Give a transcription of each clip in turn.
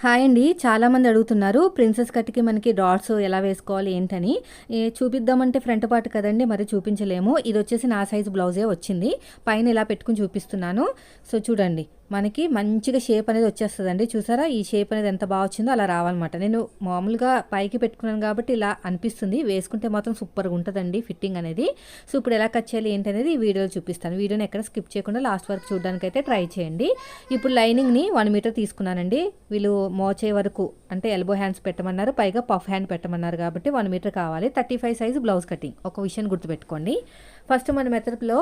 Hi అండి. చాలామంది అడుగుతున్నారు ప్రిన్సెస్ కట్కి మనకి డాట్స్ ఎలా వేసుకోవాలి ఏంటని. చూపిద్దామంటే ఫ్రంట్ పార్ట్ కదండి మరి చూపించలేము. ఇది వచ్చేసి నా సైజ్ బ్లౌజే వచ్చింది. పైన ఇలా పెట్టుకుని చూపిస్తున్నాను. సో చూడండి. మనకి మంచిగా షేప్ అనేది వచ్చేస్తుందండి. చూసారా? ఈ షేప్ అనేది ఎంత బాగా వచ్చిందో అలా రావాలన్నమాట. నేను మామూలుగా పైకి పెట్టుకున్నాను కాబట్టి ఇలా అనిపిస్తుంది. వేసుకుంటే మాత్రం సూపర్గా ఉంటుందండి ఫిట్టింగ్ అనేది. సో ఇప్పుడు ఎలా కట్ చేయాలి ఏంటనేది ఈ వీడియోలో చూపిస్తాను. వీడియోని ఎక్కడ స్కిప్ చేయకుండా లాస్ట్ వరకు చూడడానికైతే అయితే ట్రై చేయండి. ఇప్పుడు లైనింగ్ని వన్ మీటర్ తీసుకున్నానండి. వీళ్ళు మోచే వరకు అంటే ఎల్బో హ్యాండ్స్ పెట్టమన్నారు పైగా పఫ్ హ్యాండ్ పెట్టమన్నారు కాబట్టి వన్ మీటర్ కావాలి. Thirty five size blouse cutting ఒక విషయం గుర్తుపెట్టుకోండి. ఫస్ట్ మన మెథడ్లో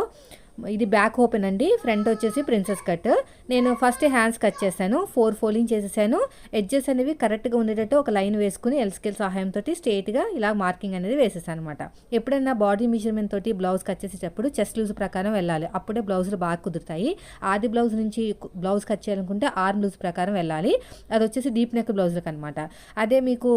ఇది బ్యాక్ ఓపెన్ అండి. ఫ్రంట్ వచ్చేసి ప్రిన్సెస్ కట్. నేను ఫస్ట్ హ్యాండ్స్ కట్ చేశాను. ఫోర్ ఫోల్డింగ్ చేసేసాను. ఎడ్జెస్ అనేవి కరెక్ట్గా ఉండేటట్టు ఒక లైన్ వేసుకుని ఎల్ స్కేల్ సహాయంతో స్ట్రేట్గా ఇలా మార్కింగ్ అనేది వేసేసాను అనమాట ఎప్పుడైనా బాడీ మెజర్మెంట్ తోటి బ్లౌజ్ కట్ చేసేటప్పుడు చెస్ట్ లూజ్ ప్రకారం వెళ్ళాలి. అప్పుడే బ్లౌజులు బాగా కుదురుతాయి. ఆది బ్లౌజ్ నుంచి బ్లౌజ్ కట్ చేయాలనుకుంటే ఆర్మ్ లూజ్ ప్రకారం వెళ్ళాలి. అది వచ్చేసి డీప్ నెక్ బ్లౌజులకు అనమాట అదే మీకు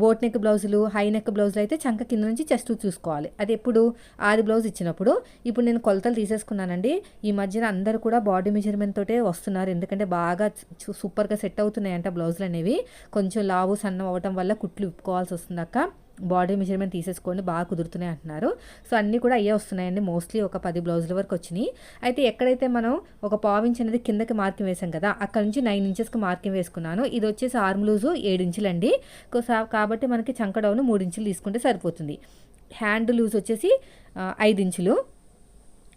బోట్ నెక్ బ్లౌజులు హై నెక్ బ్లౌజులు అయితే చంక కింద నుంచి చెస్ట్ చూసుకోవాలి. అది ఎప్పుడు ఆది బ్లౌజ్ ఇచ్చినప్పుడు ఇప్పుడు నేను కొలతలు తీసేసుకున్నానండి. ఈ మధ్యన అందరూ కూడా బాడీ మెజర్మెంట్ తోటే వస్తున్నారు. ఎందుకంటే బాగా సూపర్గా సెట్ అవుతున్నాయంట బ్లౌజులు అనేవి. కొంచెం లావు సన్నం అవ్వటం వల్ల కుట్లు విప్పుకోవాల్సి వస్తుంది అక్క. బాడీ మెజర్మెంట్ తీసేసుకొని బాగా కుదురుతున్నాయి అంటున్నారు. సో అన్నీ కూడా అయ్యే వస్తున్నాయండి. మోస్ట్లీ ఒక పది బ్లౌజుల వరకు వచ్చినాయి. అయితే ఎక్కడైతే మనం ఒక పావించ్ అనేది కిందకి మార్కింగ్ వేసాం కదా అక్కడ నుంచి నైన్ ఇంచెస్కి మార్కింగ్ వేసుకున్నాను. ఇది వచ్చేసి ఆర్మ్ లూజు ఏడు ఇంచులండి. కో- కాబట్టి మనకి చంక డౌన్ మూడు ఇంచులు తీసుకుంటే సరిపోతుంది. హ్యాండ్ లూజ్ వచ్చేసి ఐదు ఇంచులు.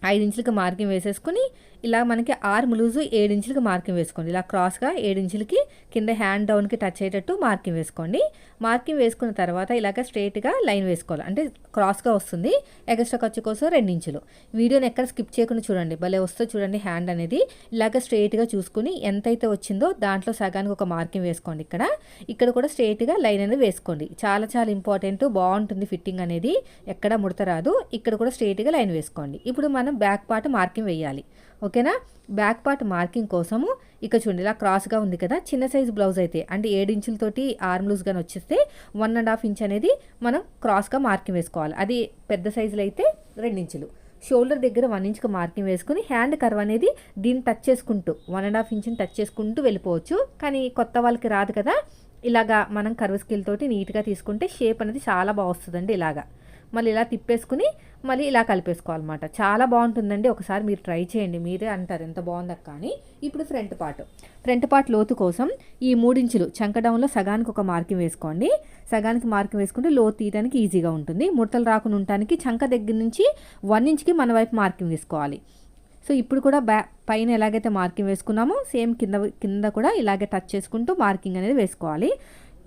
ఐదు ఇంచులకి మార్కింగ్ వేసేసుకుని ఇలా మనకి ఆర్మ్ లూజు ఏడు ఇంచులకి మార్కింగ్ వేసుకోండి. ఇలా క్రాస్గా ఏడు ఇంచులకి కింద హ్యాండ్ డౌన్కి టచ్ అయ్యేటట్టు మార్కింగ్ వేసుకోండి. మార్కింగ్ వేసుకున్న తర్వాత ఇలాగ స్ట్రైట్గా లైన్ వేసుకోవాలి. అంటే క్రాస్గా వస్తుంది. ఎగస్ట్రా ఖర్చు కోసం రెండు ఇంచులు. వీడియోని ఎక్కడ స్కిప్ చేయకుండా చూడండి. భలే వస్తే చూడండి హ్యాండ్ అనేది. ఇలాగ స్ట్రైట్గా చూసుకుని ఎంతైతే వచ్చిందో దాంట్లో సగానికి ఒక మార్కింగ్ వేసుకోండి ఇక్కడ. ఇక్కడ కూడా స్ట్రైట్గా లైన్ అనేది వేసుకోండి. చాలా చాలా ఇంపార్టెంట్ బాగుంటుంది ఫిట్టింగ్ అనేది. ఎక్కడ ముడత రాదు. ఇక్కడ కూడా స్ట్రైట్గా లైన్ వేసుకోండి. ఇప్పుడు మనం బ్యాక్ పార్ట్ మార్కింగ్ వేయాలి. ఓకేనా? బ్యాక్ పార్ట్ మార్కింగ్ కోసము ఇక చూడండి ఇలా క్రాస్గా ఉంది కదా చిన్న సైజు బ్లౌజ్ అయితే అంటే ఏడు ఇంచులతోటి ఆర్మ్ లూజ్ కానీ వచ్చేస్తే వన్ అండ్ హాఫ్ ఇంచ్ అనేది మనం క్రాస్గా మార్కింగ్ వేసుకోవాలి. అది పెద్ద సైజులో అయితే రెండు ఇంచులు. షోల్డర్ దగ్గర వన్ ఇంచ్కి మార్కింగ్ వేసుకుని హ్యాండ్ కర్వ్ అనేది దీన్ని టచ్ చేసుకుంటూ వన్ అండ్ హాఫ్ ఇంచ్ని టచ్ చేసుకుంటూ వెళ్ళిపోవచ్చు. కానీ కొత్త వాళ్ళకి రాదు కదా ఇలాగా మనం కర్వ్ స్కిల్ తోటి నీట్గా తీసుకుంటే షేప్ అనేది చాలా బాగా వస్తుందండి ఇలాగా. మళ్ళీ ఇలా తిప్పేసుకుని మళ్ళీ ఇలా కలిపేసుకోవాలన్నమాట. చాలా బాగుంటుందండి. ఒకసారి మీరు ట్రై చేయండి. మీరే అంటారు ఎంత బాగుందక్క కానీ ఇప్పుడు ఫ్రంట్ పార్ట్. ఫ్రంట్ పార్ట్ లోతు కోసం ఈ మూడించులు చంక డౌన్లో సగానికి ఒక మార్కింగ్ వేసుకోండి. సగానికి మార్కింగ్ వేసుకుంటే లోతు తీయడానికి ఈజీగా ఉంటుంది. ముడతలు రాకుండా ఉండటానికి చంక దగ్గర నుంచి వన్ ఇంచ్కి మన వైపు మార్కింగ్ వేసుకోవాలి. సో ఇప్పుడు కూడా బ్యా పైన ఎలాగైతే మార్కింగ్ వేసుకున్నామో సేమ్ కింద కింద కూడా ఇలాగే టచ్ చేసుకుంటూ మార్కింగ్ అనేది వేసుకోవాలి.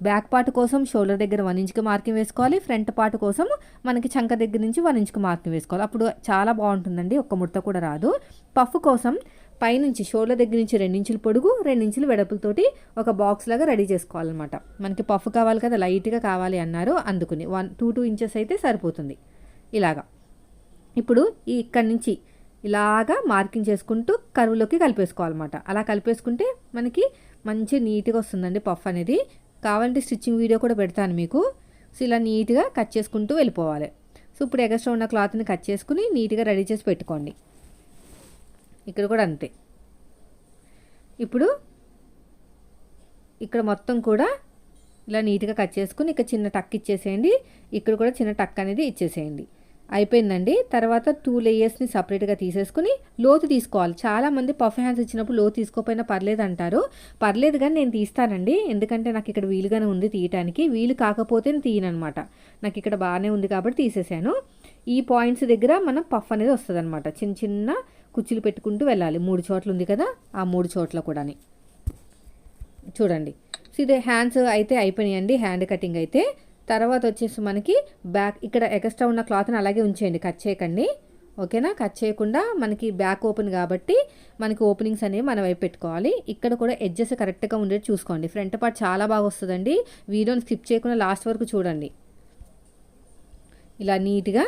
బ్యాక్ పార్ట్ కోసం షోల్డర్ దగ్గర వన్ ఇంచ్కి మార్కింగ్ వేసుకోవాలి ఫ్రంట్ పార్ట్ కోసం మనకి చంక దగ్గర నుంచి వన్ ఇంచ్కి మార్కింగ్ వేసుకోవాలి. అప్పుడు చాలా బాగుంటుందండి ఒక్క ముడత కూడా రాదు. పఫ్ కోసం పైనుంచి షోల్డర్ దగ్గర నుంచి రెండించులు పొడుగు రెండించులు వెడపులతోటి ఒక బాక్స్ లాగా రెడీ చేసుకోవాలన్నమాట. మనకి పఫ్ కావాలి కదా లైట్గా కావాలి అన్నారు అందుకుని వన్ టూ టూ ఇంచెస్ అయితే సరిపోతుంది. ఇలాగా. ఇప్పుడు ఈ ఇక్కడి నుంచి ఇలాగా మార్కింగ్ చేసుకుంటూ కరువులోకి కలిపేసుకోవాలన్నమాట. అలా కలిపేసుకుంటే మనకి మంచి నీట్గా వస్తుందండి పఫ్ అనేది. కావాలంటే స్టిచ్చింగ్ వీడియో కూడా పెడతాను మీకు. సో ఇలా నీట్గా కట్ చేసుకుంటూ వెళ్ళిపోవాలి. సో ఇప్పుడు ఎగస్ట్రా ఉన్న క్లాత్ని కట్ చేసుకుని నీట్గా రెడీ చేసి పెట్టుకోండి. ఇక్కడ కూడా అంతే. ఇప్పుడు ఇక్కడ మొత్తం కూడా ఇలా నీట్గా కట్ చేసుకుని ఇక్కడ చిన్న టక్ ఇచ్చేసేయండి. ఇక్కడ కూడా చిన్న టక్ అనేది ఇచ్చేసేయండి. అయిపోయిందండి. తర్వాత టూ లేయర్స్ని సపరేట్గా తీసేసుకుని లోతు తీసుకోవాలి. చాలామంది పఫ్ హ్యాండ్స్ ఇచ్చినప్పుడు లోతు తీసుకోకపోయినా పర్లేదు అంటారు. పర్లేదు కానీ నేను తీస్తానండి. ఎందుకంటే నాకు ఇక్కడ వీలుగానే ఉంది తీయటానికి. వీలు కాకపోతే నేను తీయనమాట నాకు ఇక్కడ బాగానే ఉంది కాబట్టి తీసేసాను. ఈ పాయింట్స్ దగ్గర మనం పఫ్ అనేది వస్తుంది అనమాట చిన్న చిన్న కుచ్చులు పెట్టుకుంటూ వెళ్ళాలి. మూడు చోట్ల ఉంది కదా ఆ మూడు చోట్ల కూడాని. చూడండి. సో ఇది హ్యాండ్స్ అయితే అయిపోయినాయండి. హ్యాండ్ కటింగ్ అయితే. తర్వాత వచ్చేసి మనకి బ్యాక్ ఇక్కడ ఎక్స్ట్రా ఉన్న క్లాత్ని అలాగే ఉంచేయండి కట్ చేయకండి. ఓకేనా? కట్ చేయకుండా మనకి బ్యాక్ ఓపెన్ కాబట్టి మనకి ఓపెనింగ్స్ అనేవి మన వైపు పెట్టుకోవాలి. ఇక్కడ కూడా ఎడ్జెస్ కరెక్ట్గా ఉండేది చూసుకోండి. ఫ్రంట్ పార్ట్ చాలా బాగా వస్తుందండి. వీడియోని స్కిప్ చేయకుండా లాస్ట్ వరకు చూడండి. ఇలా నీట్గా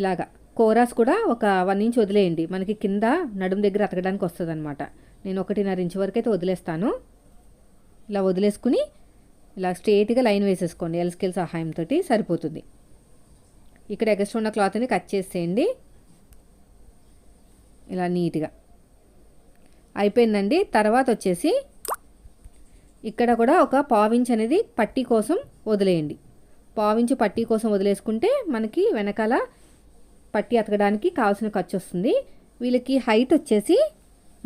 ఇలాగా కోరాస్ కూడా ఒక వన్ ఇంచ్ వదిలేయండి. మనకి కింద నడుము దగ్గర అతకడానికి వస్తుంది అనమాట నేను ఒకటిన్నర ఇంచ్ వరకు అయితే వదిలేస్తాను. ఇలా వదిలేసుకుని ఇలా స్ట్రేట్గా లైన్ వేసేసుకోండి. ఎల్ స్కేల్ సహాయంతో సరిపోతుంది. ఇక్కడ ఎగస్ట్రా ఉన్న క్లాత్ని కట్ చేసేయండి. ఇలా నీట్గా. అయిపోయిందండి. తర్వాత వచ్చేసి ఇక్కడ కూడా ఒక పావించ్ అనేది పట్టీ కోసం వదిలేయండి. పావించు పట్టీ కోసం వదిలేసుకుంటే మనకి వెనకాల పట్టి అతకడానికి కావాల్సిన ఖర్చు వస్తుంది. వీళ్ళకి హైట్ వచ్చేసి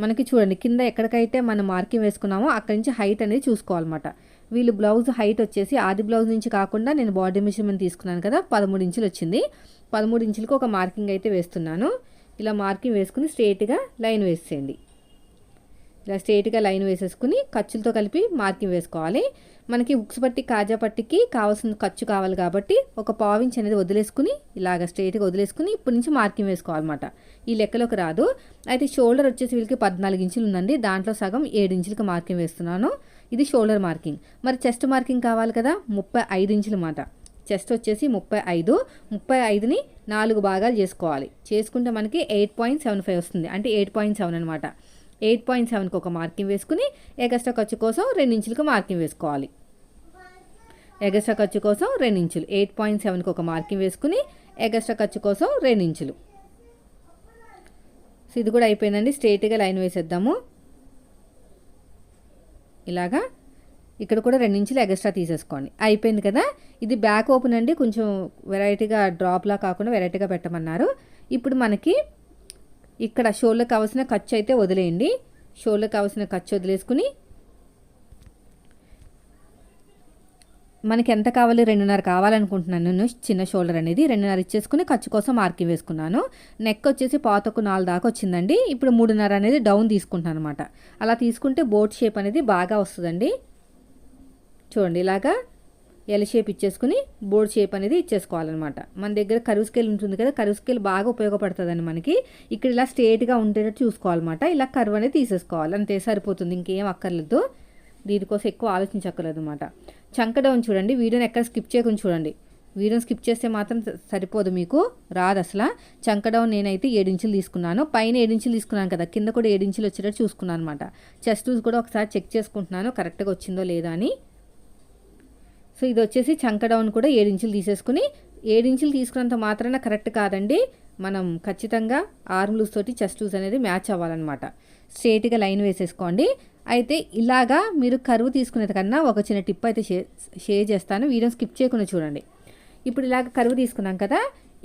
మనకి చూడండి కింద ఎక్కడికైతే మనం మార్కింగ్ వేసుకున్నామో అక్కడి నుంచి హైట్ అనేది చూసుకోవాలన్నమాట. వీళ్ళు బ్లౌజ్ హైట్ వచ్చేసి ఆది బ్లౌజ్ నుంచి కాకుండా నేను బాడీ మెషర్మెంట్ తీసుకున్నాను కదా పదమూడు ఇంచులు వచ్చింది. పదమూడు ఇంచులకు ఒక మార్కింగ్ అయితే వేస్తున్నాను. ఇలా మార్కింగ్ వేసుకుని స్ట్రేట్గా లైన్ వేసేయండి. ఇలా స్ట్రేట్గా లైన్ వేసేసుకుని ఖర్చులతో కలిపి మార్కింగ్ వేసుకోవాలి. మనకి ఉక్స్ పట్టి కాజా పట్టికి కావాల్సిన ఖర్చు కావాలి కాబట్టి ఒక పావించ్ అనేది వదిలేసుకుని ఇలాగ స్ట్రేట్గా వదిలేసుకుని ఇప్పటి నుంచి మార్కింగ్ వేసుకోవాలన్నమాట. ఈ లెక్కలోకి రాదు. అయితే షోల్డర్ వచ్చేసి వీళ్ళకి పద్నాలుగు ఇంచులు ఉందండి. దాంట్లో సగం ఏడు ఇంచులకి మార్కింగ్ వేస్తున్నాను. ఇది షోల్డర్ మార్కింగ్. మరి చెస్ట్ మార్కింగ్ కావాలి కదా? ముప్పై ఐదు ఇంచులు మాట. చెస్ట్ వచ్చేసి ముప్పై ఐదు. ముప్పై ఐదుని నాలుగు భాగాలు చేసుకోవాలి. చేసుకుంటే మనకి ఎయిట్ పాయింట్ సెవెన్ ఫైవ్ వస్తుంది. అంటే ఎయిట్ పాయింట్ సెవెన్ అనమాట ఎయిట్ పాయింట్ సెవెన్కి ఒక మార్కింగ్ వేసుకుని ఎగస్ట్రా ఖర్చు కోసం రెండు ఇంచులకు మార్కింగ్ వేసుకోవాలి. ఎగస్ట్రా ఖర్చు కోసం రెండు ఇంచులు. ఎయిట్ పాయింట్ సెవెన్కి ఒక మార్కింగ్ వేసుకుని ఎగస్ట్రా ఖర్చు కోసం రెండు ఇంచులు. సో ఇది కూడా అయిపోయిందండి. స్ట్రైట్గా లైన్ వేసేద్దాము. ఇలాగా ఇక్కడ కూడా రెండించులు ఎగస్ట్రా తీసేసుకోండి. అయిపోయింది కదా? ఇది బ్యాక్ ఓపెన్ అండి. కొంచెం వెరైటీగా డ్రాప్లా కాకుండా వెరైటీగా పెట్టమన్నారు. ఇప్పుడు మనకి ఇక్కడ షోల్డర్కి కావాల్సిన ఖర్చు అయితే వదిలేయండి. షోల్డర్కి కావాల్సిన ఖర్చు వదిలేసుకుని మనకి ఎంత కావాలి? రెండున్నర కావాలనుకుంటున్నాను. నేను చిన్న షోల్డర్ అనేది రెండున్నర ఇచ్చేసుకుని ఖర్చు కోసం మార్కింగ్ వేసుకున్నాను. నెక్ వచ్చేసి పాతకు నాలుగు దాకా వచ్చిందండి. ఇప్పుడు మూడున్నర అనేది డౌన్ తీసుకుంటాను అనమాట అలా తీసుకుంటే బోట్ షేప్ అనేది బాగా వస్తుందండి. చూడండి ఇలాగా ఎల్ షేప్ ఇచ్చేసుకుని బోర్డ్ షేప్ అనేది ఇచ్చేసుకోవాలన్నమాట. మన దగ్గర కరువు స్కేల్ ఉంటుంది కదా కరువు స్కేల్ బాగా ఉపయోగపడుతుందండి మనకి. ఇక్కడ ఇలా స్ట్రేట్గా ఉండేటట్టు చూసుకోవాలన్నమాట. ఇలా కరువు అనేది తీసేసుకోవాలి. అంతే సరిపోతుంది. ఇంకేం అక్కర్లేదు. దీనికోసం ఎక్కువ ఆలోచించక్కర్లేదు అనమాట చంక డౌన్ చూడండి. వీడియోని ఎక్కడ స్కిప్ చేయకుండా చూడండి. వీడియోని స్కిప్ చేస్తే మాత్రం సరిపోదు మీకు. రాదు అసలు. చంక డౌన్ నేనైతే ఏడించులు తీసుకున్నాను. పైన ఏడించులు తీసుకున్నాను కదా. కింద కూడా ఏడించులు వచ్చేటట్టు చూసుకున్నాను అనమాట చెస్ట్ కూడా ఒకసారి చెక్ చేసుకుంటున్నాను. కరెక్ట్గా వచ్చిందో లేదా అని. సో ఇది వచ్చేసి చంక డౌన్ కూడా ఏడించులు తీసేసుకుని ఏడించులు తీసుకున్నంత మాత్రాన కరెక్ట్ కాదండి. మనం ఖచ్చితంగా ఆర్మ్ లూస్ తోటి చెస్ట్ లూస్ అనేది మ్యాచ్ అవ్వాలన్నమాట. స్ట్రేట్గా లైన్ వేసేసుకోండి. అయితే ఇలాగా మీరు కరువు తీసుకునేది కన్నా ఒక చిన్న టిప్ అయితే షేర్ చేస్తాను. వీడియో స్కిప్ చేయకుండా చూడండి. ఇప్పుడు ఇలాగ కరువు తీసుకున్నాం కదా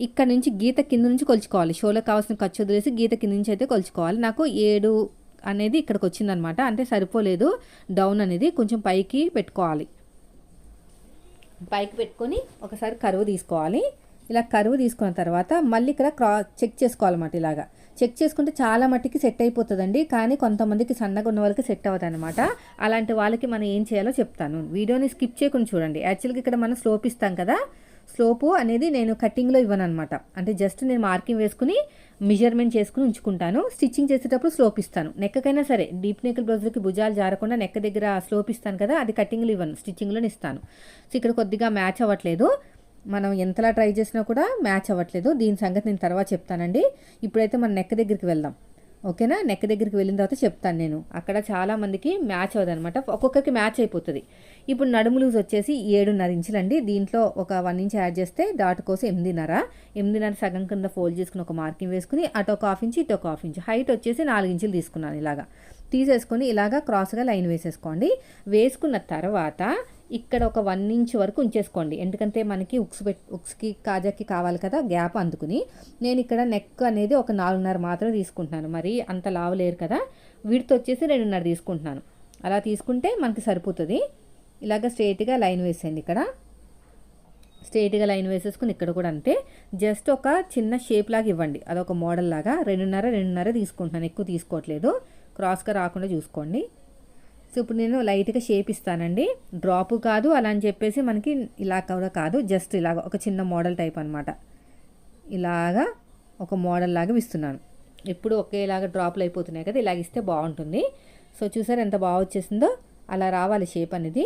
ఇక్కడ నుంచి గీత కింద నుంచి కొలుచుకోవాలి. షోలో కావాల్సిన ఖర్చు వదిలేసి గీత కింద నుంచి అయితే కొలుచుకోవాలి. నాకు ఏడు అనేది ఇక్కడికి వచ్చిందనమాట. అంటే సరిపోలేదు. డౌన్ అనేది కొంచెం పైకి పెట్టుకోవాలి. పైకి పెట్టుకొని ఒకసారి కరువు తీసుకోవాలి. ఇలా కరువు తీసుకున్న తర్వాత మళ్ళీ ఇక్కడ క్రా చెక్ చేసుకోవాలన్నమాట ఇలాగా. చెక్ చేసుకుంటే చాలా మట్టికి సెట్ అయిపోతుందండి. కానీ కొంతమందికి సన్నగా ఉన్న వాళ్ళకి సెట్ అవ్వదు అనమాట అలాంటి వాళ్ళకి మనం ఏం చేయాలో చెప్తాను. వీడియోని స్కిప్ చేయకుండా చూడండి. యాక్చువల్గా ఇక్కడ మనం స్లోప్ ఇస్తాం కదా. స్లోపు అనేది నేను కటింగ్లో ఇవ్వను అనమాట అంటే జస్ట్ నేను మార్కింగ్ వేసుకుని మెజర్మెంట్ చేసుకుని ఉంచుకుంటాను. స్టిచ్చింగ్ చేసేటప్పుడు స్లోప్ ఇస్తాను. నెక్కకైనా సరే డీప్ నెక్ బ్లౌజ్లకి భుజాలు జారకుండా నెక్క దగ్గర స్లోప్ ఇస్తాను కదా అది కటింగ్లో ఇవ్వను. స్టిచ్చింగ్లో ఇస్తాను. సో ఇక్కడ కొద్దిగా మ్యాచ్ అవ్వట్లేదు. మనం ఎంతలా ట్రై చేసినా కూడా మ్యాచ్ అవ్వట్లేదు. దీని సంగతి నేను తర్వాత చెప్తానండి. ఇప్పుడైతే మన నెక్క దగ్గరికి వెళ్దాం. ఓకేనా? నెక్ దగ్గరికి వెళ్ళిన తర్వాత చెప్తాను నేను. అక్కడ చాలామందికి మ్యాచ్ అవ్వదనమాట ఒక్కొక్కరికి మ్యాచ్ అయిపోతుంది. ఇప్పుడు నడుము లూజ్ వచ్చేసి ఏడున్నర ఇంచులండి. దీంట్లో ఒక వన్ ఇంచ్ యాడ్ చేస్తే దాటు కోసం ఎనిమిదిన్నర. ఎనిమిదిన్నర సగం కింద ఫోల్డ్ చేసుకుని ఒక మార్కింగ్ వేసుకుని అటు ఒక హాఫ్ ఇంచ్ ఇటు ఒక హాఫ్ ఇంచ్. హైట్ వచ్చేసి నాలుగు ఇంచులు తీసుకున్నాను ఇలాగా. తీసేసుకొని ఇలాగా క్రాస్గా లైన్ వేసేసుకోండి. వేసుకున్న తర్వాత ఇక్కడ ఒక వన్ ఇంచ్ వరకు ఉంచేసుకోండి. ఎందుకంటే మనకి ఉక్స్ పెట్ ఉక్స్కి కాజాకి కావాలి కదా గ్యాప్ అందుకుని. నేను ఇక్కడ నెక్ అనేది ఒక నాలుగున్నర మాత్రమే తీసుకుంటున్నాను. మరి అంత లావు లేరు కదా. వీటితో వచ్చేసి రెండున్నర తీసుకుంటున్నాను. అలా తీసుకుంటే మనకి సరిపోతుంది. ఇలాగ స్ట్రైట్గా లైన్ వేసేయండి ఇక్కడ. స్ట్రైట్గా లైన్ వేసేసుకుని ఇక్కడ కూడా అంతే. జస్ట్ ఒక చిన్న షేప్ లాగా ఇవ్వండి. అదొక మోడల్ లాగా. రెండున్నర రెండున్నర తీసుకుంటున్నాను. ఎక్కువ తీసుకోవట్లేదు. క్రాస్గా రాకుండా చూసుకోండి. సో ఇప్పుడు నేను లైట్గా షేప్ ఇస్తానండి. డ్రాప్ కాదు అలా అని చెప్పేసి మనకి ఇలా కూడా కాదు. జస్ట్ ఇలాగ ఒక చిన్న మోడల్ టైప్ అనమాట ఇలాగా ఒక మోడల్ లాగా ఇస్తున్నాను. ఎప్పుడు ఒకేలాగా డ్రాప్లు అయిపోతున్నాయి కదా ఇలాగ ఇస్తే బాగుంటుంది. సో చూసారు ఎంత బాగా వచ్చేసిందో? అలా రావాలి షేప్ అనేది.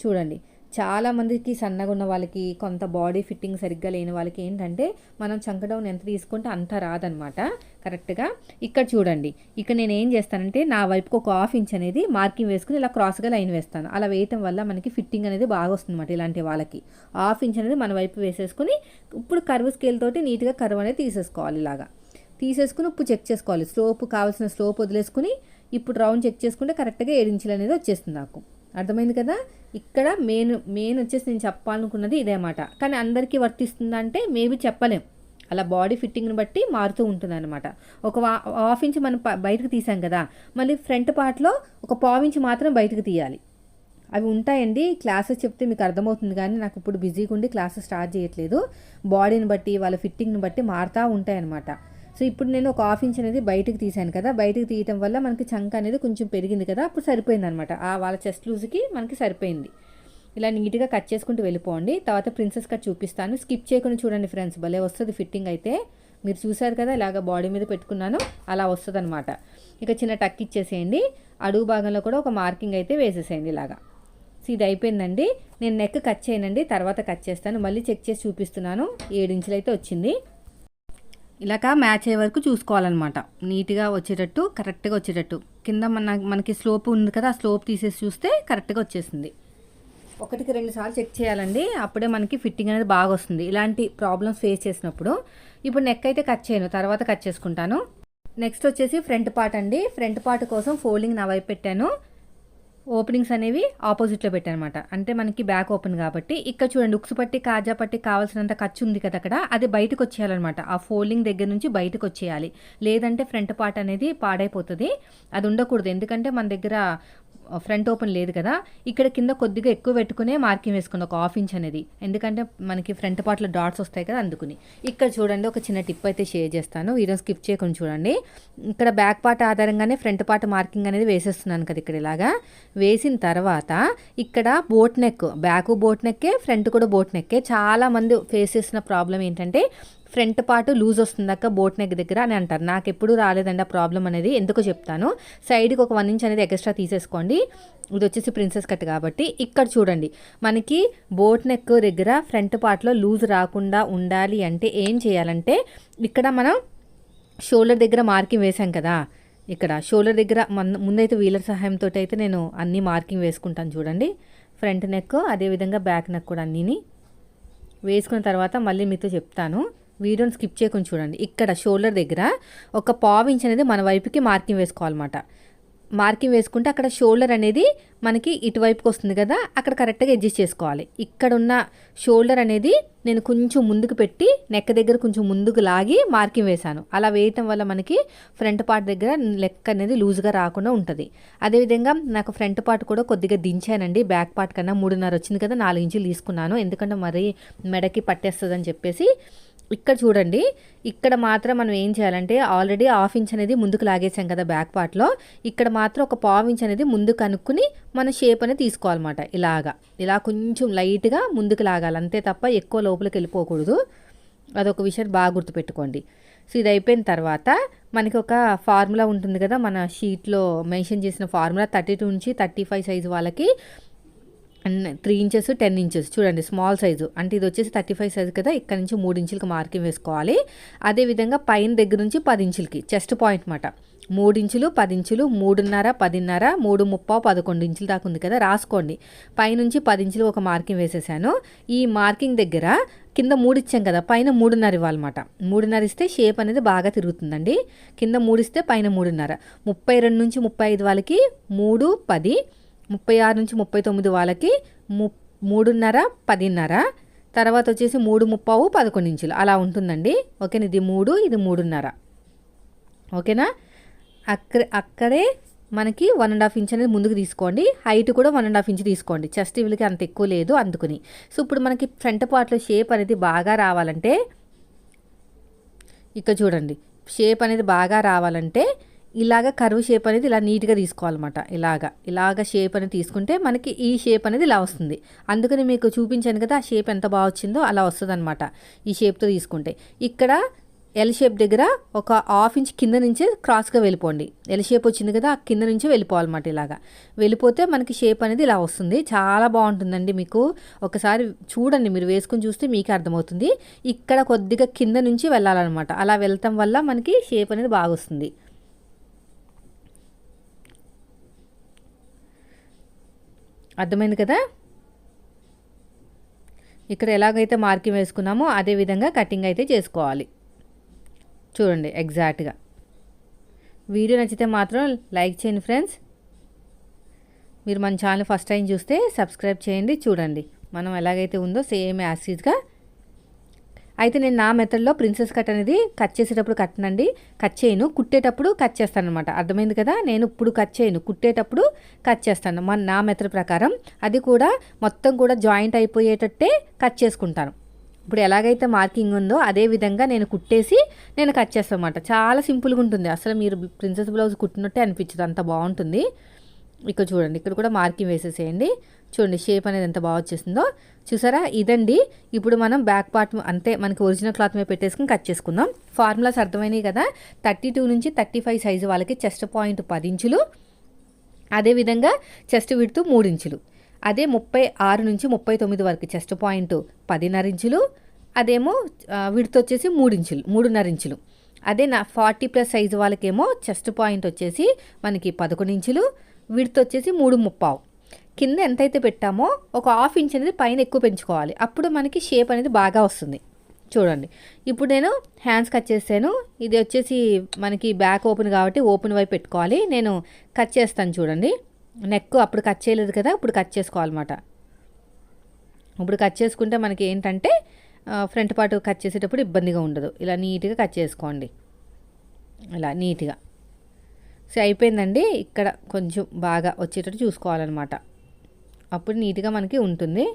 చూడండి. చాలామందికి సన్నగా ఉన్న వాళ్ళకి కొంత బాడీ ఫిట్టింగ్ సరిగ్గా లేని వాళ్ళకి ఏంటంటే మనం చంకడౌన్ ఎంత తీసుకుంటే అంత రాదనమాట కరెక్ట్గా ఇక్కడ చూడండి. ఇక్కడ నేను ఏం చేస్తానంటే నా వైపుకి ఒక హాఫ్ ఇంచ్ అనేది మార్కింగ్ వేసుకుని ఇలా క్రాస్గా లైన్ వేస్తాను. అలా వేయటం వల్ల మనకి ఫిట్టింగ్ అనేది బాగా వస్తుంది ఇలాంటి వాళ్ళకి. హాఫ్ ఇంచ్ అనేది మన వైపు వేసేసుకుని ఇప్పుడు కర్వ్ స్కేల్ తోటి నీట్గా కర్వ్ అనేది తీసేసుకోవాలి ఇలాగా. తీసేసుకుని ఉప్పు చెక్ చేసుకోవాలి. స్లోప్ కావాల్సిన స్లోప్ వదిలేసుకుని ఇప్పుడు రౌండ్ చెక్ చేసుకుంటే కరెక్ట్గా ఏడు అనేది వచ్చేస్తుంది నాకు. అర్థమైంది కదా? ఇక్కడ మెయిన్ మెయిన్ వచ్చేసి నేను చెప్పాలనుకున్నది ఇదేమాట కానీ అందరికీ వర్తిస్తుందా అంటే మేబీ చెప్పలేం. అలా బాడీ ఫిట్టింగ్ని బట్టి మారుతూ ఉంటుంది అనమాట ఒక వా- హాఫ్ ఇంచ్ మనం బయటకు తీసాం కదా మళ్ళీ ఫ్రంట్ పార్ట్లో ఒక పావు ఇంచ్ మాత్రం బయటకు తీయాలి. అవి ఉంటాయండి క్లాసెస్ చెప్తే మీకు అర్థమవుతుంది కానీ నాకు ఇప్పుడు బిజీగా ఉండి క్లాసెస్ స్టార్ట్ చేయట్లేదు. బాడీని బట్టి వాళ్ళ ఫిట్టింగ్ని బట్టి మారుతూ ఉంటాయన్నమాట. సో ఇప్పుడు నేను ఒక హాఫ్ ఇంచ్ అనేది బయటకు తీసాను కదా బయటకు తీయటం వల్ల మనకి చంక అనేది కొంచెం పెరిగింది కదా అప్పుడు సరిపోయింది అనమాట ఆ వాళ్ళ చెస్ట్ లూజ్కి మనకి సరిపోయింది. ఇలా నీట్గా కట్ చేసుకుంటూ వెళ్ళిపోండి. తర్వాత ప్రిన్సెస్ కట్ చూపిస్తాను. స్కిప్ చేయకుండా చూడండి ఫ్రెండ్స్ భలే వస్తుంది ఫిట్టింగ్ అయితే. మీరు చూసారు కదా ఇలాగ బాడీ మీద పెట్టుకున్నాను అలా వస్తుంది అనమాట ఇక చిన్న టక్ ఇచ్చేసేయండి. అడుగు భాగంలో కూడా ఒక మార్కింగ్ అయితే వేసేసేయండి ఇలాగా. సో ఇది అయిపోయిందండి. నేను నెక్ కట్ చేయనండి తర్వాత కట్ చేస్తాను. మళ్ళీ చెక్ చేసి చూపిస్తున్నాను. ఏడు ఇంచులు అయితే వచ్చింది. ఇలాగా మ్యాచ్ అయ్యే వరకు చూసుకోవాలన్నమాట. నీట్గా వచ్చేటట్టు కరెక్ట్గా వచ్చేటట్టు. కింద మన మనకి స్లోప్ ఉంది కదా ఆ స్లోప్ తీసేసి చూస్తే కరెక్ట్గా వచ్చేసింది. ఒకటికి రెండు సార్లు చెక్ చేయాలండి. అప్పుడే మనకి ఫిట్టింగ్ అనేది బాగా వస్తుంది. ఇలాంటి ప్రాబ్లమ్స్ ఫేస్ చేసినప్పుడు ఇప్పుడు నెక్ అయితే కట్ చేయను తర్వాత కట్ చేసుకుంటాను. నెక్స్ట్ వచ్చేసి ఫ్రంట్ పార్ట్ అండి. ఫ్రంట్ పార్ట్ కోసం ఫోల్డింగ్ నా వైపు పెట్టాను. ఓపెనింగ్స్ అనేవి ఆపోజిట్లో పెట్టానమాట. అంటే మనకి బ్యాక్ ఓపెన్ కాబట్టి. ఇక్కడ చూడండి ఉక్స్ పట్టి కాజా పట్టి కావాల్సినంత ఖర్చు ఉంది కదా అక్కడ. అది బయటకు వచ్చేయాలన్నమాట. ఆ ఫోల్డింగ్ దగ్గర నుంచి బయటకు వచ్చేయాలి. లేదంటే ఫ్రంట్ పార్ట్ అనేది పాడైపోతుంది. అది ఉండకూడదు. ఎందుకంటే మన దగ్గర ఫ్రంట్ ఓపెన్ లేదు కదా ఇక్కడ కింద కొద్దిగా ఎక్కువ పెట్టుకునే మార్కింగ్ వేసుకుంది ఒక హాఫ్ ఇంచ్ అనేది. ఎందుకంటే మనకి ఫ్రంట్ పార్ట్లో డాట్స్ వస్తాయి కదా అందుకుని. ఇక్కడ చూడండి ఒక చిన్న టిప్ అయితే షేర్ చేస్తాను. వీడియో స్కిప్ చేయకుండా చూడండి. ఇక్కడ బ్యాక్ పార్ట్ ఆధారంగానే ఫ్రంట్ పార్ట్ మార్కింగ్ అనేది వేసేస్తున్నాను కదా ఇక్కడ ఇలాగా. వేసిన తర్వాత ఇక్కడ బోట్ నెక్ బ్యాక్ బోట్ నెక్కే ఫ్రంట్ కూడా బోట్ నెక్కే. చాలా మంది ఫేస్ చేసిన ప్రాబ్లం ఏంటంటే ఫ్రంట్ పార్ట్ లూజ్ వస్తుందాక బోట్ నెక్ దగ్గర అని అంటారు. నాకు ఎప్పుడు రాలేదండి ఆ ప్రాబ్లం అనేది ఎందుకో చెప్తాను. సైడ్కి ఒక వన్ ఇంచ్ అనేది ఎక్స్ట్రా తీసేసుకోండి. ఇది వచ్చేసి ప్రిన్సెస్ కట్ కాబట్టి ఇక్కడ చూడండి. మనకి బోట్ నెక్ దగ్గర ఫ్రంట్ పార్ట్లో లూజ్ రాకుండా ఉండాలి అంటే ఏం చేయాలంటే ఇక్కడ మనం షోల్డర్ దగ్గర మార్కింగ్ వేసాం కదా. ఇక్కడ షోల్డర్ దగ్గర మన ముందైతే వీలర్ సహాయంతో అయితే నేను అన్నీ మార్కింగ్ వేసుకుంటాను చూడండి. ఫ్రంట్ నెక్ అదేవిధంగా బ్యాక్ నెక్ కూడా అన్నీని వేసుకున్న తర్వాత మళ్ళీ మీతో చెప్తాను. వీడియోని స్కిప్ చేయకుండా చూడండి. ఇక్కడ షోల్డర్ దగ్గర ఒక పావు ఇంచ్ అనేది మన వైపుకి మార్కింగ్ వేసుకోవాలన్నమాట. మార్కింగ్ వేసుకుంటే అక్కడ షోల్డర్ అనేది మనకి ఇటువైపుకి వస్తుంది కదా అక్కడ కరెక్ట్గా అడ్జస్ట్ చేసుకోవాలి. ఇక్కడ ఉన్న షోల్డర్ అనేది నేను కొంచెం ముందుకు పెట్టి నెక్ దగ్గర కొంచెం ముందుకు లాగి మార్కింగ్ వేశాను. అలా వేయటం వల్ల మనకి ఫ్రంట్ పార్ట్ దగ్గర లెక్క అనేది లూజ్గా రాకుండా ఉంటుంది. అదేవిధంగా నాకు ఫ్రంట్ పార్ట్ కూడా కొద్దిగా దించానండి. బ్యాక్ పార్ట్ కన్నా మూడున్నర వచ్చింది కదా నాలుగు ఇంచులు తీసుకున్నాను. ఎందుకంటే మరీ మెడకి పట్టేస్తుందని చెప్పేసి ఇక్కడ చూడండి. ఇక్కడ మాత్రం మనం ఏం చేయాలంటే ఆల్రెడీ హాఫ్ ఇంచ్ అనేది ముందుకు లాగేసాం కదా బ్యాక్ పార్ట్లో ఇక్కడ మాత్రం ఒక పావు ఇంచ్ అనేది ముందుకు కనుక్కుని మన షేప్ అనేది తీసుకోవాలన్నమాట. ఇలాగా. ఇలా కొంచెం లైట్గా ముందుకు లాగాలి. అంతే తప్ప ఎక్కువ లోపలికి వెళ్ళిపోకూడదు. అదొక విషయం బాగా గుర్తుపెట్టుకోండి. సో ఇది అయిపోయిన తర్వాత మనకి ఒక ఫార్ములా ఉంటుంది కదా మన షీట్లో మెన్షన్ చేసిన ఫార్ములా థర్టీ టూ నుంచి థర్టీ ఫైవ్ సైజ్ వాళ్ళకి and three inches ten inches. చూడండి స్మాల్ సైజు. అంటే ఇది వచ్చేసి థర్టీ ఫైవ్ సైజు కదా ఇక్కడ నుంచి మూడు ఇంచులకి మార్కింగ్ వేసుకోవాలి. అదేవిధంగా పైన దగ్గర నుంచి పది ఇంచులకి చెస్ట్ పాయింట్ అనమాట మూడు ఇంచులు పది ఇంచులు మూడున్నర పదిన్నర మూడు ముప్పావు పదకొండు ఇంచులు దాకా ఉంది కదా రాసుకోండి. పైనుంచి పది ఇంచులు ఒక మార్కింగ్ వేసేసాను. ఈ మార్కింగ్ దగ్గర కింద మూడు ఇచ్చాం కదా పైన మూడున్నర ఇవ్వాలన్నమాట. మూడున్నర ఇస్తే షేప్ అనేది బాగా తిరుగుతుందండి. కింద మూడిస్తే పైన మూడున్నర. ముప్పై రెండు నుంచి ముప్పై ఐదు వాళ్ళకి మూడు పది. ముప్పై ఆరు నుంచి ముప్పై తొమ్మిది వాళ్ళకి ము మూడున్నర పదిన్నర. తర్వాత వచ్చేసి మూడు ముప్పావు పదకొండు ఇంచులు. అలా ఉంటుందండి. ఓకేనా? ఇది మూడు ఇది మూడున్నర. ఓకేనా? అక్కడ అక్కడే మనకి వన్ అండ్ హాఫ్ ఇంచ్ అనేది ముందుకు తీసుకోండి. హైట్ కూడా వన్ అండ్ హాఫ్ ఇంచ్ తీసుకోండి. చెస్ట్ వీళ్ళకి అంత ఎక్కువ లేదు అందుకుని. సో ఇప్పుడు మనకి ఫ్రంట్ పార్ట్లో షేప్ అనేది బాగా రావాలంటే ఇక్కడ చూడండి. షేప్ అనేది బాగా రావాలంటే ఇలాగ కరువు షేప్ అనేది ఇలా నీట్గా తీసుకోవాలన్నమాట. ఇలాగ ఇలాగ షేప్ అనేది తీసుకుంటే మనకి ఈ షేప్ అనేది ఇలా వస్తుంది. అందుకని మీకు చూపించాను కదా ఆ షేప్ ఎంత బాగా వచ్చిందో అలా వస్తుంది ఈ షేప్తో తీసుకుంటే. ఇక్కడ ఎల్ షేప్ దగ్గర ఒక హాఫ్ ఇంచ్ కింద నుంచే క్రాస్గా వెళ్ళిపోండి. ఎల్ షేప్ వచ్చింది కదా ఆ కింద నుంచే వెళ్ళిపోవాలన్నమాట ఇలాగా. వెళ్ళిపోతే మనకి షేప్ అనేది ఇలా వస్తుంది. చాలా బాగుంటుందండి మీకు. ఒకసారి చూడండి మీరు వేసుకొని చూస్తే మీకు అర్థమవుతుంది. ఇక్కడ కొద్దిగా కింద నుంచి వెళ్ళాలన్నమాట. అలా వెళ్ళటం వల్ల మనకి షేప్ అనేది బాగా వస్తుంది. అర్థమైంది కదా? ఇక్కడ ఎలాగైతే మార్కింగ్ వేసుకున్నామో అదే విధంగా కటింగ్ అయితే చేసుకోవాలి. చూడండి ఎగ్జాక్ట్గా వీడియో నచ్చితే మాత్రం లైక్ చేయండి ఫ్రెండ్స్. మీరు మన ఛానల్ ఫస్ట్ టైం చూస్తే సబ్స్క్రైబ్ చేయండి చూడండి. మనం ఎలాగైతే ఉందో సేమ్ యాసిడ్గా అయితే నేను నా మెథడ్లో ప్రిన్సెస్ కట్ అనేది కట్ చేసేటప్పుడు కట్టనండి. కట్ చేయను. కుట్టేటప్పుడు కట్ చేస్తాను అనమాట అర్థమైంది కదా? నేను ఇప్పుడు కట్ చేయను. కుట్టేటప్పుడు కట్ చేస్తాను. మన నా మెథడ్ ప్రకారం అది కూడా మొత్తం కూడా జాయింట్ అయిపోయేటట్టే కట్ చేసుకుంటాను. ఇప్పుడు ఎలాగైతే మార్కింగ్ ఉందో అదే విధంగా నేను కుట్టేసి నేను కట్ చేస్తాను అనమాట చాలా సింపుల్గా ఉంటుంది. అసలు మీరు ప్రిన్సెస్ బ్లౌజ్ కుట్టినట్టే అనిపించదు. అంత బాగుంటుంది. ఇక్కడ చూడండి. ఇక్కడ కూడా మార్కింగ్ వేసేసేయండి. చూడండి షేప్ అనేది ఎంత బాగా వచ్చేసిందో. చూసారా? ఇదండి. ఇప్పుడు మనం బ్యాక్ పార్ట్ అంతే మనకి ఒరిజినల్ క్లాత్ మీద పెట్టేసుకుని కట్ చేసుకుందాం. ఫార్ములాస్ అర్థమైనాయి కదా? థర్టీ టూ నుంచి థర్టీ ఫైవ్ సైజు వాళ్ళకి చెస్ట్ పాయింట్ పది ఇంచులు అదేవిధంగా చెస్ట్ విడుతూ మూడు ఇంచులు అదే ముప్పై ఆరు నుంచి ముప్పై తొమ్మిది వరకు చెస్ట్ పాయింట్ పదిన్నర ఇంచులు అదేమో విడుతు వచ్చేసి మూడు ఇంచులు మూడున్నర ఇంచులు. అదే నా ఫార్టీ ప్లస్ సైజు వాళ్ళకేమో చెస్ట్ పాయింట్ వచ్చేసి మనకి పదకొండు ఇంచులు విడుతు వచ్చేసి మూడు ముప్పావు. కింద ఎంతైతే పెట్టామో ఒక హాఫ్ ఇంచ్ అనేది పైన ఎక్కువ పెంచుకోవాలి. అప్పుడు మనకి షేప్ అనేది బాగా వస్తుంది. చూడండి. ఇప్పుడు నేను హ్యాండ్స్ కట్ చేసాను ఇది వచ్చేసి మనకి బ్యాక్ ఓపెన్ కాబట్టి ఓపెన్ వైపు పెట్టుకోవాలి. నేను కట్ చేస్తాను చూడండి. నెక్ అప్పుడు కట్ చేయలేదు కదా ఇప్పుడు కట్ చేసుకోవాలన్నమాట. ఇప్పుడు కట్ చేసుకుంటే మనకి ఏంటంటే ఫ్రంట్ పార్ట్ కట్ చేసేటప్పుడు ఇబ్బందిగా ఉండదు. ఇలా నీట్గా కట్ చేసుకోండి. ఇలా నీట్గా. సో అయిపోయిందండి. ఇక్కడ కొంచెం బాగా వచ్చేటట్టు చూసుకోవాలన్నమాట. అప్పుడు నీట్గా మనకి ఉంటుంది.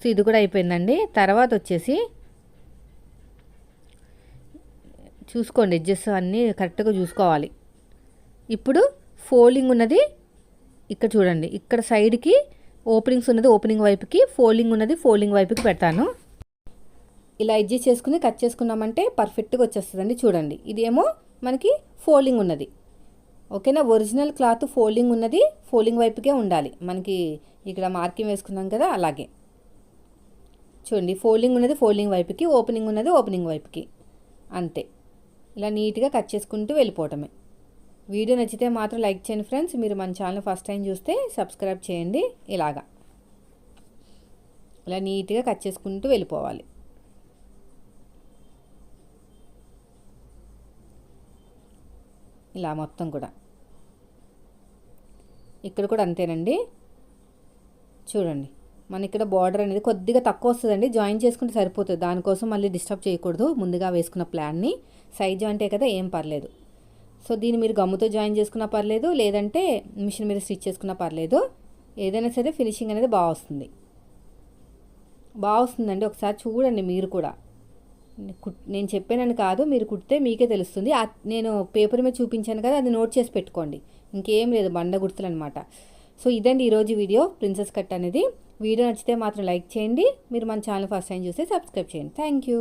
సో ఇది కూడా అయిపోయిందండి. తర్వాత వచ్చేసి చూసుకోండి ఎడ్జెస్ అన్నీ కరెక్ట్గా చూసుకోవాలి. ఇప్పుడు ఫోల్డింగ్ ఉన్నది ఇక్కడ చూడండి. ఇక్కడ సైడ్కి ఓపెనింగ్స్ ఉన్నది ఓపెనింగ్ వైపుకి ఫోల్డింగ్ ఉన్నది ఫోల్డింగ్ వైపుకి పెడతాను. ఇలా అడ్జస్ట్ చేసుకుని కట్ చేసుకున్నామంటే పర్ఫెక్ట్గా వచ్చేస్తుందండి. చూడండి ఇదేమో మనకి ఫోల్డింగ్ ఉన్నది. ఓకేనా? ఒరిజినల్ క్లాత్ ఫోల్డింగ్ ఉన్నది ఫోల్డింగ్ వైపుకే ఉండాలి. మనకి ఇక్కడ మార్కింగ్ వేసుకున్నాం కదా అలాగే. చూడండి ఫోల్డింగ్ ఉన్నది ఫోల్డింగ్ వైపుకి ఓపెనింగ్ ఉన్నది ఓపెనింగ్ వైపుకి. అంతే. ఇలా నీట్గా కట్ చేసుకుంటూ వెళ్ళిపోవటమే. వీడియో నచ్చితే మాత్రం లైక్ చేయండి ఫ్రెండ్స్. మీరు మన ఛానల్ ఫస్ట్ టైం చూస్తే సబ్స్క్రైబ్ చేయండి. ఇలాగా. ఇలా నీట్గా కట్ చేసుకుంటూ వెళ్ళిపోవాలి. ఇలా మొత్తం కూడా. ఇక్కడ కూడా అంతేనండి. చూడండి. మన ఇక్కడ బార్డర్ అనేది కొద్దిగా తక్కువ వస్తుందండి. జాయిన్ చేసుకుంటే సరిపోతుంది. దానికోసం మళ్ళీ డిస్టర్బ్ చేయకూడదు. ముందుగా వేసుకున్న ప్లాన్ని సైజ్ జాయింటే కదా ఏం పర్లేదు. సో దీన్ని మీరు గమ్ముతో జాయిన్ చేసుకున్నా పర్లేదు. లేదంటే మిషన్ మీద స్టిచ్ చేసుకున్నా పర్లేదు. ఏదైనా సరే ఫినిషింగ్ అనేది బాగా వస్తుంది. బాగా వస్తుందండి. ఒకసారి చూడండి మీరు కూడా. నేను చెప్పానని కాదు. మీరు కుడితే మీకే తెలుస్తుంది. నేను పేపర్ మీద చూపించాను కదా అది నోట్ చేసి పెట్టుకోండి. ఇంకేం లేదు బండ గుర్తులు అనమాట సో ఇదండి ఈరోజు వీడియో ప్రిన్సెస్ కట్ అనేది. వీడియో నచ్చితే మాత్రం లైక్ చేయండి. మీరు మన ఛానల్ ఫస్ట్ టైం చూస్తే సబ్స్క్రైబ్ చేయండి. Thank you.